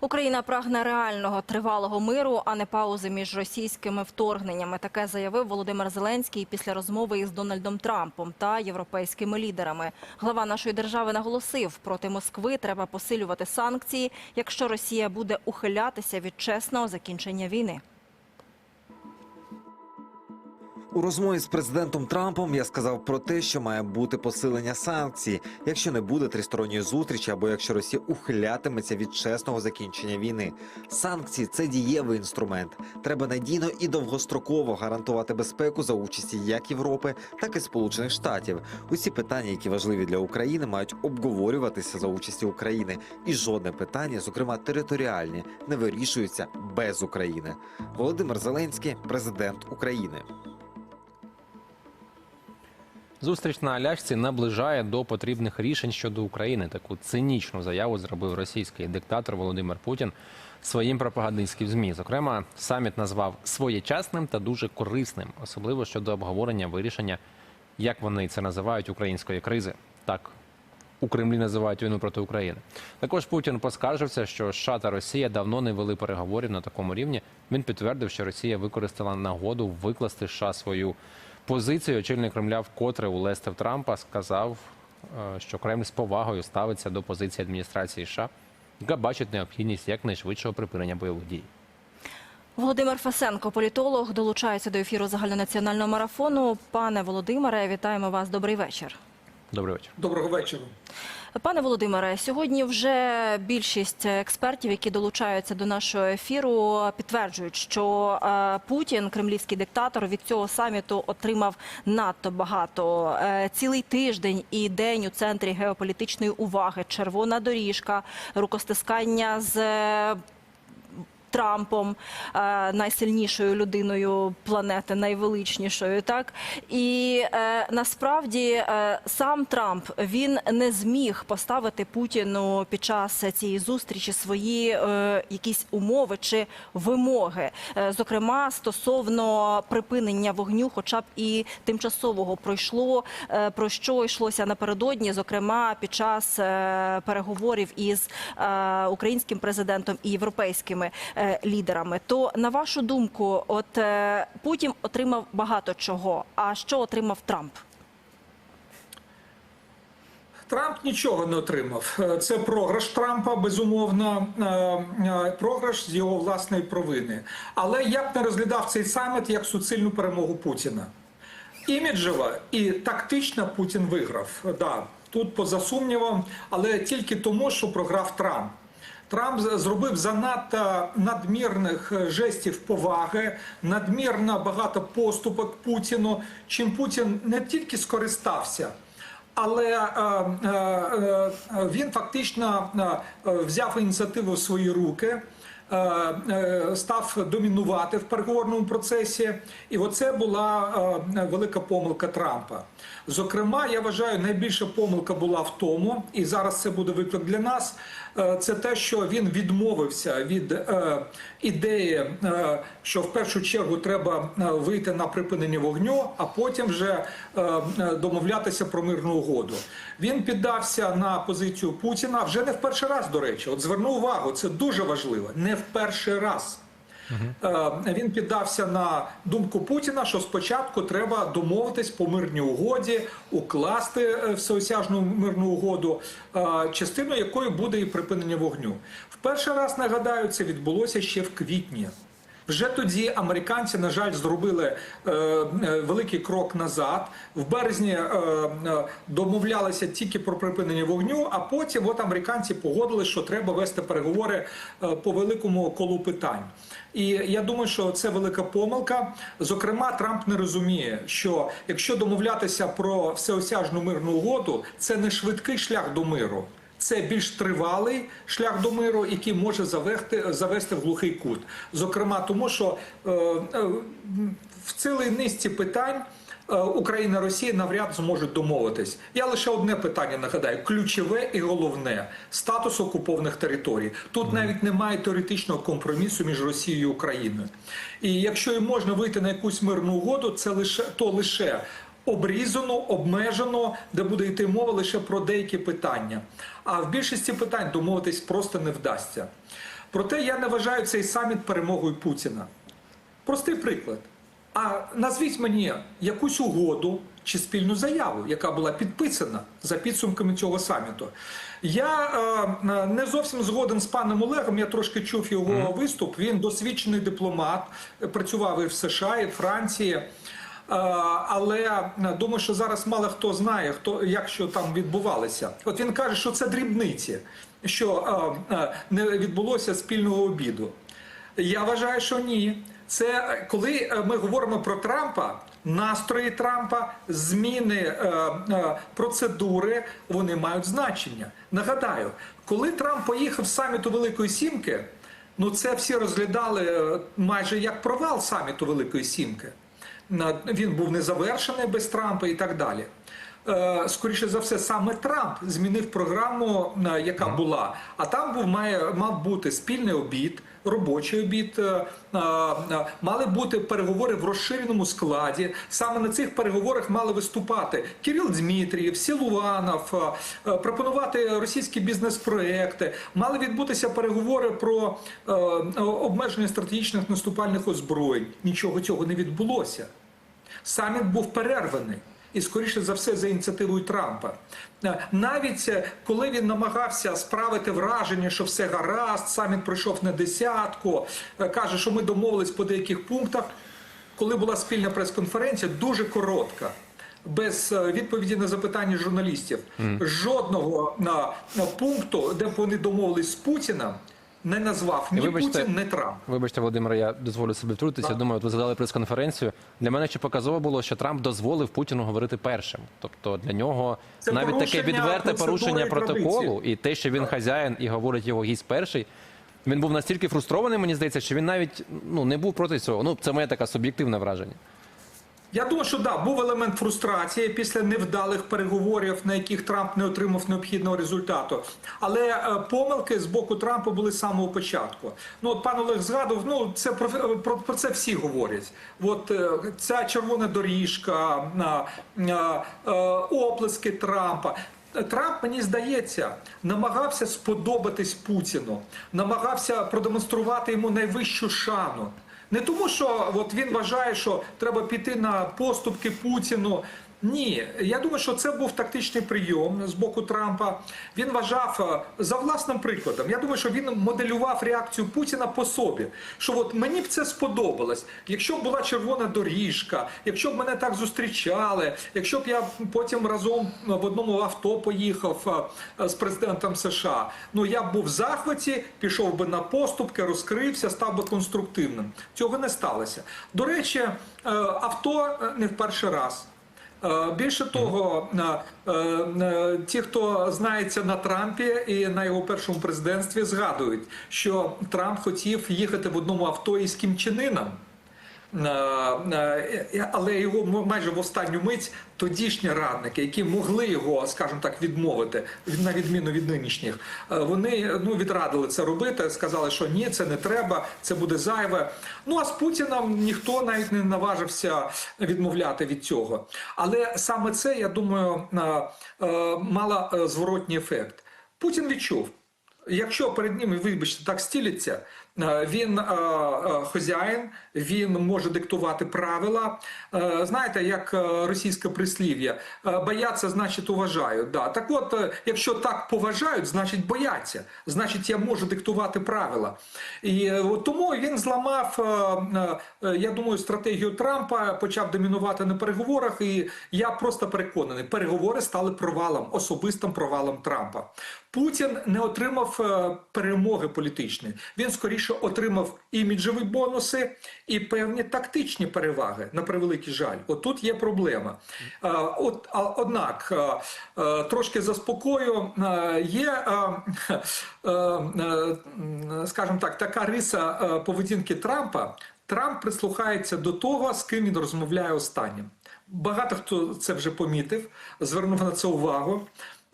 Україна прагне реального тривалого миру, а не паузи між російськими вторгненнями. Таке заявив Володимир Зеленський після розмови із Дональдом Трампом та європейськими лідерами. Глава нашої держави наголосив, проти Москви треба посилювати санкції, якщо Росія буде ухилятися від чесного закінчення війни. У розмові з президентом Трампом я сказав про те, що має бути посилення санкцій, якщо не буде тристоронньої зустрічі, або якщо Росія ухилятиметься від чесного закінчення війни. Санкції це дієвий інструмент. Треба надійно і довгостроково гарантувати безпеку за участі як Європи, так і Сполучених Штатів. Усі питання, які важливі для України, мають обговорюватися за участі України, і жодне питання, зокрема територіальні, не вирішується без України. Володимир Зеленський, президент України. Зустріч на Алясці наближає до потрібних рішень щодо України. Таку цинічну заяву зробив російський диктатор Володимир Путін своїм пропагандистським змі. Зокрема, саміт назвав своєчасним та дуже корисним, особливо щодо обговорення вирішення, як вони це називають, української кризи. Так у Кремлі називають війну проти України. Також Путін поскаржився, що США та Росія давно не вели переговорів на такому рівні. Він підтвердив, що Росія використала нагоду викласти США свою позицію. Очільник Кремля вкотре улестив Трампа, сказав, е, що Кремль з повагою ставиться до позиції адміністрації США, яка бачить необхідність якнайшвидшого припинення бойових дій. Володимир Фасенко, політолог, долучається до ефіру загальнонаціонального марафону. Пане Володимире, вітаємо вас. Добрий вечір. Добрий вечір. Доброго вечора. Пане Володимире, сьогодні вже більшість експертів, які долучаються до нашого ефіру, підтверджують, що е, Путін, кремлівський диктатор, від цього саміту отримав надто багато. Е, Цілий тиждень і день у центрі геополітичної уваги, червона доріжка, рукостискання з. Трампом, е, найсильнішою людиною планети, найвеличнішою, так? І е, насправді е, сам Трамп він не зміг поставити Путіну під час цієї зустрічі свої якісь умови чи вимоги, зокрема стосовно припинення вогню, хоча б і тимчасового. Пройшло про що йшлося напередодні, зокрема під час переговорів із українським президентом і європейськими лідерами. То на вашу думку, от е, Путін отримав багато чого. А що отримав Трамп? Трамп нічого не отримав. Е, Це програш Трампа, безумовно, е, е, програш з його власної провини. Але я б не розглядав цей саміт як суцільну перемогу Путіна. Іміджево і тактично Путін виграв. Да, тут поза сумнівом, але тільки тому, що програв Трамп. Трамп зробив занадто надмірних е, жестів поваги, надмірно багато поступок Путіну, чим Путін не тільки скористався. Але е, е, е, він фактично е, е, взяв ініціативу в свої руки, е, е, став домінувати в переговорному процесі, і оце була е, велика помилка Трампа. Зокрема, я вважаю, найбільша помилка була в тому, і зараз це буде виклик для нас. Е, Це те, що він відмовився від е, ідеї, е, що в першу чергу треба вийти на припинення вогню, а потім вже домовлятися про мирну угоду. Він піддався на позицію Путіна вже не в перший раз, до речі. От зверну увагу, це дуже важливо. Не в перший раз. Е, Він піддався на думку Путіна, що спочатку треба домовитись по мирній угоді, укласти е, всеосяжну мирну угоду, е, частиною якої буде і припинення вогню. В перший раз нагадаю, це відбулося ще в квітні. Вже тоді американці, на жаль, зробили е, великий крок назад. В березні е, домовлялися тільки про припинення вогню, а потім от американці погодились, що треба вести переговори е, по великому колу питань. І я думаю, що це велика помилка. Зокрема, Трамп не розуміє, що якщо домовлятися про всеосяжну мирну угоду, це не швидкий шлях до миру. Це більш тривалий шлях до миру, який може завести, завести в глухий кут. Зокрема, тому що е, е, в цілій низці питань Україна і Росія навряд зможуть домовитись. Я лише одне питання нагадаю: ключове і головне статус окупованих територій. Тут навіть немає теоретичного компромісу між Росією і Україною. І якщо і можна вийти на якусь мирну угоду, це лише то лише обрізано, обмежено, де буде йти мова лише про деякі питання. А в більшості питань домовитись просто не вдасться. Проте я не вважаю цей саміт перемогою Путіна. Простий приклад. А назвіть мені якусь угоду чи спільну заяву, яка була підписана за підсумками цього саміту. Я е, не зовсім згоден з паном Олегом. Я трошки чув його виступ. Він досвідчений дипломат, працював і в США, і в Франції. Е, Але е, думаю, що зараз мало хто знає, хто як що там відбувалося. От він каже, що це дрібниці, що е, е, не відбулося спільного обіду. Я вважаю, що ні. Це е, коли е, ми говоримо про Трампа, настрої Трампа, зміни е, процедури, вони мають значення. Нагадаю, коли Трамп поїхав з саміту Великої Сімки, ну це всі розглядали майже як провал саміту Великої Сімки. Він був незавершений без Трампа і так далі. Е, Скоріше за все, саме Трамп змінив програму, е, яка була. А там був має мав бути спільний обід, робочий обід. е, Мали бути переговори в розширеному складі. Саме на цих переговорах мали виступати Кирил Дмитрієв, Сілуанов, пропонувати російські бізнес-проекти. Мали відбутися переговори про обмеження стратегічних наступальних озброєнь. Нічого цього не відбулося. Саміт був перерваний. І скоріше за все за ініціативою Трампа. Е, Навіть е, коли він намагався справити враження, що все гаразд, саміт пройшов на десятку, е, каже, що ми домовились по деяких пунктах. Коли була спільна прес-конференція, дуже коротка, без відповіді на запитання журналістів, жодного на, на пункту, де б вони домовились з Путіним, не назвав ні вибачте, Путін, ні Трамп. Вибачте, Володимир, я дозволю собі втрутитися. Так. Думаю, от ви згадали прес-конференцію. Для мене ще показово було, що Трамп дозволив Путіну говорити першим. Тобто для нього Це навіть таке відверте порушення і протоколу, і те, що він хазяїн і говорить його гість перший. Він був настільки фрустрований, мені здається, що він навіть ну не був проти цього. Ну це моє таке суб'єктивне враження. Я думаю, що да, був елемент фрустрації після невдалих переговорів, на яких Трамп не отримав необхідного результату. Але е, помилки з боку Трампа були з самого початку. Ну от пан Олег згадував, ну це про, про, про це всі говорять. От е, ця червона доріжка, е, е, е, оплески Трампа. Трамп, мені здається, намагався сподобатись Путіну, намагався продемонструвати йому найвищу шану. Не тому, що от він вважає, що треба піти на поступки Путіну. Ні, я думаю, що це був тактичний прийом з боку Трампа. Він вважав е, за власним прикладом. Я думаю, що він моделював реакцію Путіна по собі. Що от мені б це сподобалось, якщо б була червона доріжка, якщо б мене так зустрічали, якщо б я потім разом в одному авто поїхав е, з президентом США. Ну я б був в захваті, пішов би на поступки, розкрився, став би конструктивним. Цього не сталося. До речі, е, авто е, не в перший раз. Е, Більше того, е, е, ті, хто знається на Трампі і на його першому президентстві, згадують, що Трамп хотів їхати в одному авто із Кім Але його майже в останню мить тодішні радники, які могли його, скажімо так, відмовити, на відміну від нинішніх, е, вони ну відрадили це робити. Сказали, що ні, це не треба, це буде зайве. Ну а з Путіном ніхто навіть не наважився відмовляти від цього. Але саме це, я думаю, е, е, мало е, зворотній ефект. Путін відчув. Якщо перед ним, вибачте, так стіляться, е, він е, е, він може диктувати правила. Е, Знаєте, як е, російське прислів'я, е, бояться, значить уважають. Да. Так от, е, якщо так поважають, значить бояться. Значить, я можу диктувати правила. І е, тому він зламав, е, е, я думаю, стратегію Трампа, почав домінувати на переговорах. І я просто переконаний, переговори стали провалом, особистим провалом Трампа. Путін не отримав е, перемоги політичної. Він скоріше отримав іміджеві бонуси і певні тактичні переваги. На превеликий жаль, отут є проблема. Е, От однак е, трошки заспокою є, скажімо так, така риса поведінки Трампа. Трамп прислухається до того, з ким він розмовляє останнім. Багато хто це вже помітив, звернув на це увагу.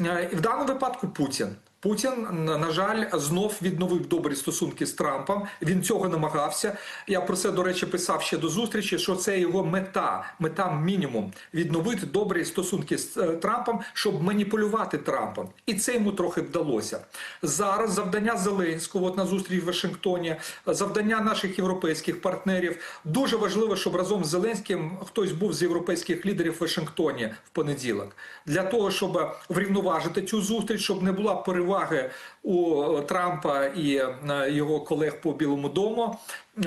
Е, І в даному випадку Путін. Путін, на жаль, знов відновив добрі стосунки з Трампом. Він цього намагався. Я про це, до речі, писав ще до зустрічі, що це його мета, мета мінімум відновити добрі стосунки з е, Трампом, щоб маніпулювати Трампом. І це йому трохи вдалося. Зараз завдання Зеленського, от на зустріч в Вашингтоні, завдання наших європейських партнерів. Дуже важливо, щоб разом з Зеленським хтось був з європейських лідерів в Вашингтоні в понеділок, для того, щоб врівноважити цю зустріч, щоб не була переваги у Трампа і е, його колег по Білому дому.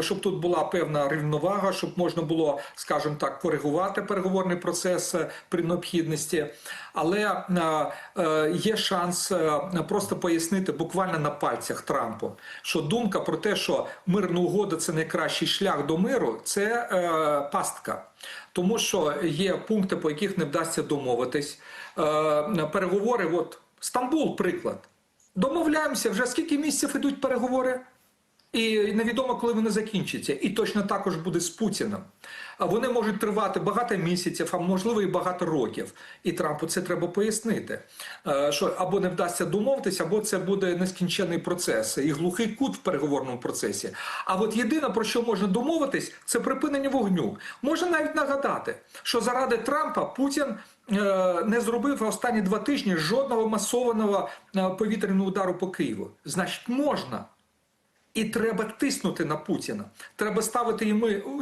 Щоб тут була певна рівновага, щоб можна було, скажімо так, коригувати переговорний процес е, при необхідності, але е, е, є шанс е, просто пояснити буквально на пальцях Трампу, що думка про те, що мирна угода це найкращий шлях до миру, це е, пастка. Тому що є пункти, по яких не вдасться домовитись. Е, переговори, от Стамбул, приклад. Домовляємося, вже скільки місяців ідуть переговори? І невідомо, коли вони закінчаться. І точно також буде з Путіним. А вони можуть тривати багато місяців, а можливо і багато років. І Трампу це треба пояснити. Е, Що або не вдасться домовитися, або це буде нескінчений процес і глухий кут в переговорному процесі. А от єдине про що можна домовитись, це припинення вогню. Можна навіть нагадати, що заради Трампа Путін. Е, Не зробив останні два тижні жодного масованого е, повітряного удару по Києву. Значить, можна. І треба тиснути на Путіна. Треба ставити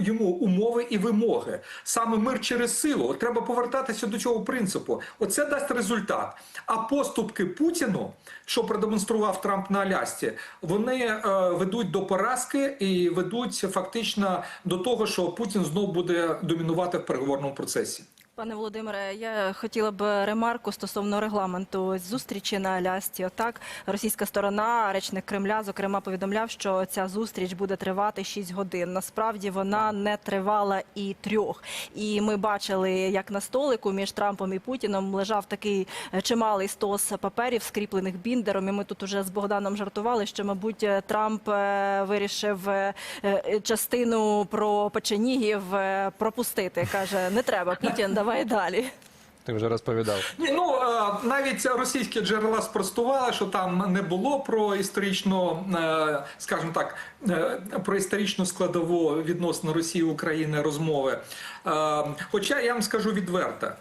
йому, умови і вимоги. Саме мир через силу. От треба повертатися до цього принципу. Оце дасть результат. А поступки Путіну, що продемонстрував Трамп на Алясці, вони е, ведуть до поразки і ведуть фактично до того, що Путін знов буде домінувати в переговорному процесі. Пане Володимире, я хотіла б ремарку стосовно регламенту зустрічі на Алясці. Отак, російська сторона, речник Кремля, зокрема, повідомляв, що ця зустріч буде тривати 6 годин. Насправді вона не тривала і трьох. І ми бачили, як на столику між Трампом і Путіном лежав такий е, чималий стос паперів, скріплених біндером. І ми тут уже з Богданом жартували, що, мабуть, Трамп е, вирішив е, частину про печенігів пропустити. каже: не треба Путін, давай далі. Ти вже розповідав. Ні, ну е, навіть російські джерела спростували, що там не було про історичну, е, скажімо так, е, про історичну складову відносно Росії України розмови. Хоча я вам скажу відверто.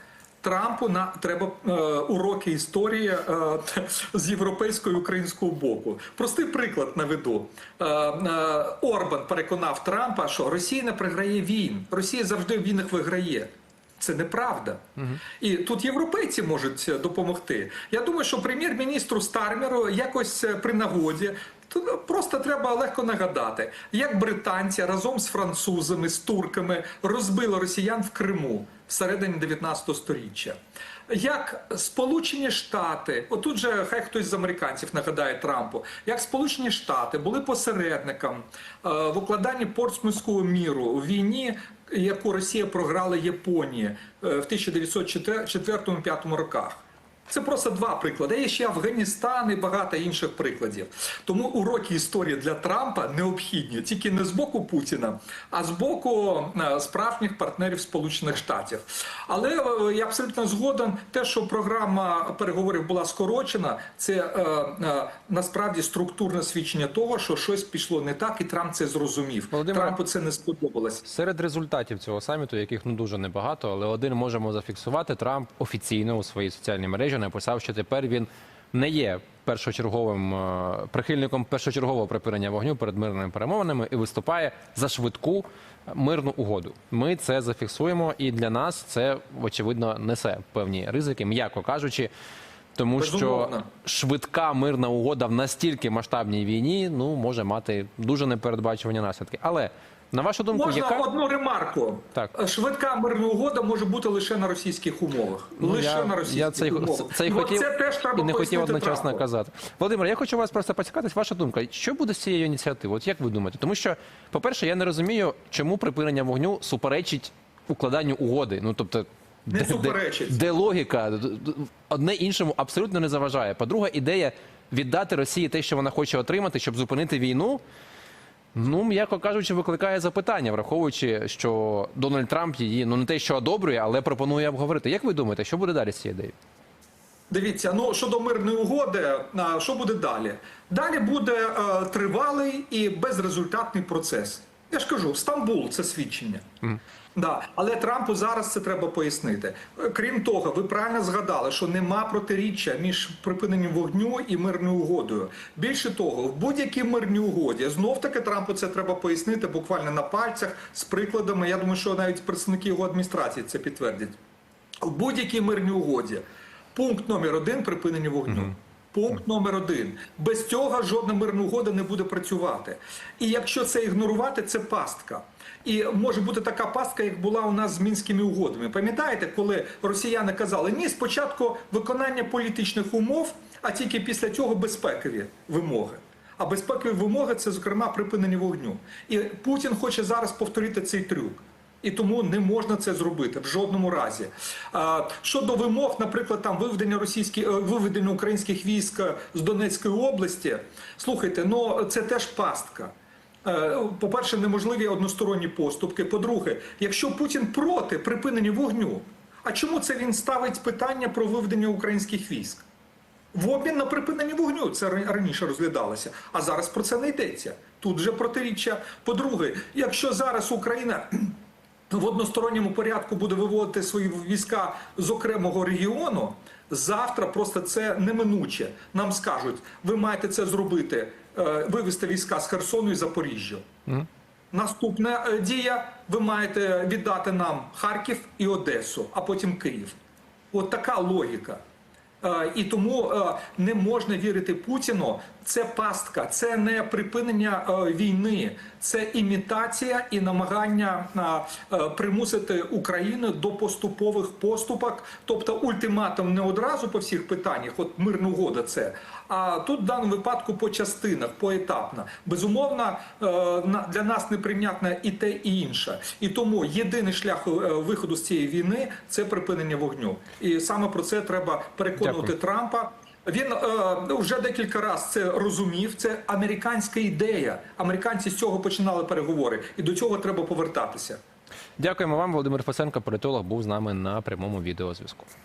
Трампу на треба е, уроки історії е, з європейського і українського боку. Простий приклад наведу. Е, е, Орбан переконав Трампа, що Росія не програє війн. Росія завжди в війнах виграє. Це неправда. І тут європейці можуть е, допомогти. Я думаю, що прем'єр-міністру Стармеру якось е, при нагоді. Тут просто треба легко нагадати, як британці разом з французами, з турками розбили росіян в Криму всередині 19 століття. Як Сполучені Штати, отут же хай хтось з американців нагадає Трампу, як Сполучені Штати були посередником е, в укладанні портсмутського міру у війні, яку Росія програла Японії е, в 1904-1905 роках. Це просто два приклади. Є ще Афганістан і багато інших прикладів. Тому уроки історії для Трампа необхідні тільки не з боку Путіна, а з боку е, справжніх партнерів Сполучених Штатів. Але е, я абсолютно згоден, те, що програма переговорів була скорочена, це е, е, насправді структурне свідчення того, що щось пішло не так, і Трамп це зрозумів. Володимире, Трампу це не сподобалось. Серед результатів цього саміту, яких ну дуже небагато, але один можемо зафіксувати. Трамп офіційно у своїй соціальній мережі написав, що тепер він не є першочерговим е, прихильником першочергового припинення вогню перед мирними перемовинами і виступає за швидку мирну угоду. Ми це зафіксуємо, і для нас це очевидно несе певні ризики, м'яко кажучи. Тому що швидка мирна угода в настільки масштабній війні ну може мати дуже непередбачувані наслідки. Але на вашу думку, Можна яка одну ремарку. Так. Швидка мирна угода може бути лише на російських умовах. лише Ну, я, на російських я цей, умовах. цей І хотів це теж треба і не хотів одночасно Трампу. казати. Володимир, я хочу вас просто поцікавитись, ваша думка. Що буде з цією ініціативою? От як ви думаєте? Тому що, по-перше, я не розумію, чому припинення вогню суперечить укладанню угоди. Ну тобто, Не суперечить. де логіка Д- д- одне іншому абсолютно не заважає. По-друге, ідея віддати Росії те, що вона хоче отримати, щоб зупинити війну. Ну, м'яко кажучи, викликає запитання, враховуючи, що Дональд Трамп її ну не те, що одобрює, але пропонує обговорити. Як ви думаєте, що буде далі з цією ідеєю? Дивіться, ну щодо мирної угоди, що буде далі? Далі буде е, тривалий і безрезультатний процес. Я ж кажу, Стамбул це свідчення. Да. Але Трампу зараз це треба пояснити. Крім того, ви правильно згадали, що нема протиріччя між припиненням вогню і мирною угодою. Більше того, в будь-якій мирній угоді знов таки Трампу це треба пояснити буквально на пальцях з прикладами. Я думаю, що навіть представники його адміністрації це підтвердять. В будь-якій мирній угоді пункт номер один припинення вогню. Пункт номер один. Без цього жодна мирна угода не буде працювати. І якщо це ігнорувати, це пастка. І може бути така пастка, як була у нас з мінськими угодами. Пам'ятаєте, коли росіяни казали, ні, спочатку виконання політичних умов, а тільки після цього безпекові вимоги. А безпекові вимоги це, зокрема, припинення вогню. І Путін хоче зараз повторити цей трюк. І тому не можна це зробити в жодному разі. Щодо вимог, наприклад, там виведення російських е, виведення українських військ е, з Донецької області. Слухайте, ну це теж пастка. Е, По-перше, неможливі односторонні поступки. По-друге, якщо Путін проти припинення вогню, а чому це він ставить питання про виведення українських військ? В обмін на припинення вогню це раніше розглядалося, а зараз про це не йдеться. Тут вже протиріччя. По-друге, якщо зараз Україна в односторонньому порядку буде виводити свої війська з окремого регіону, завтра просто це неминуче. Нам скажуть, ви маєте це зробити, е, вивести війська з Херсону і Запоріжжя. Наступна е, дія: ви маєте віддати нам Харків і Одесу, а потім Київ. От така логіка. Е, І тому не можна вірити Путіну. Це пастка, це не припинення е, війни, це імітація і намагання е, примусити Україну до поступових поступок, тобто ультиматум не одразу по всіх питаннях, от мирна угода це. А тут в даному випадку по частинах, поетапно. Безумовно, е, для нас неприйнятне і те, і інше. І тому єдиний шлях виходу з цієї війни це припинення вогню. І саме про це треба переконувати Дякую. Трампа. Він е, вже декілька разів це розумів. Це американська ідея. Американці з цього починали переговори, і до цього треба повертатися. Дякуємо вам, Володимир Фасенко, політолог, був з нами на прямому відеозв'язку.